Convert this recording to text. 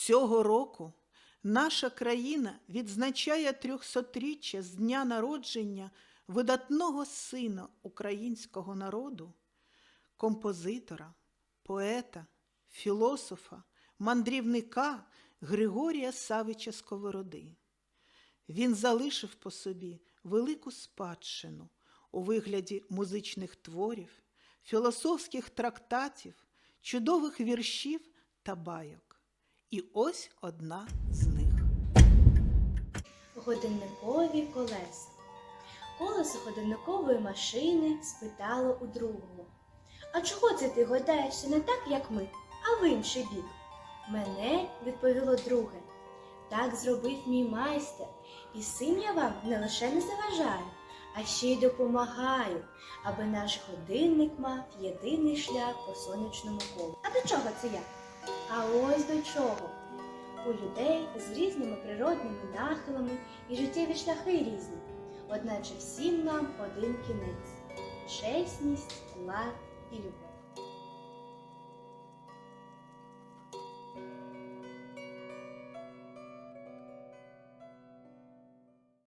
Цього року наша країна відзначає трьохсотріччя з дня народження видатного сина українського народу, композитора, поета, філософа, мандрівника Григорія Савича Сковороди. Він залишив по собі велику спадщину у вигляді музичних творів, філософських трактатів, чудових віршів та байок. І ось одна з них. Годинникові колеса. Колесо годинникової машини спитало у другого. А чого це ти гойдаєшся не так, як ми, а в інший бік? Мене, відповіло друге. Так зробив мій майстер, і цим я вам не лише не заважаю, а ще й допомагаю, аби наш годинник мав єдиний шлях по сонячному колу. А до чого це я? А ось до чого. У людей з різними природними нахилами і життєві шляхи різні, одначе всім нам один кінець чесність, лад і любов.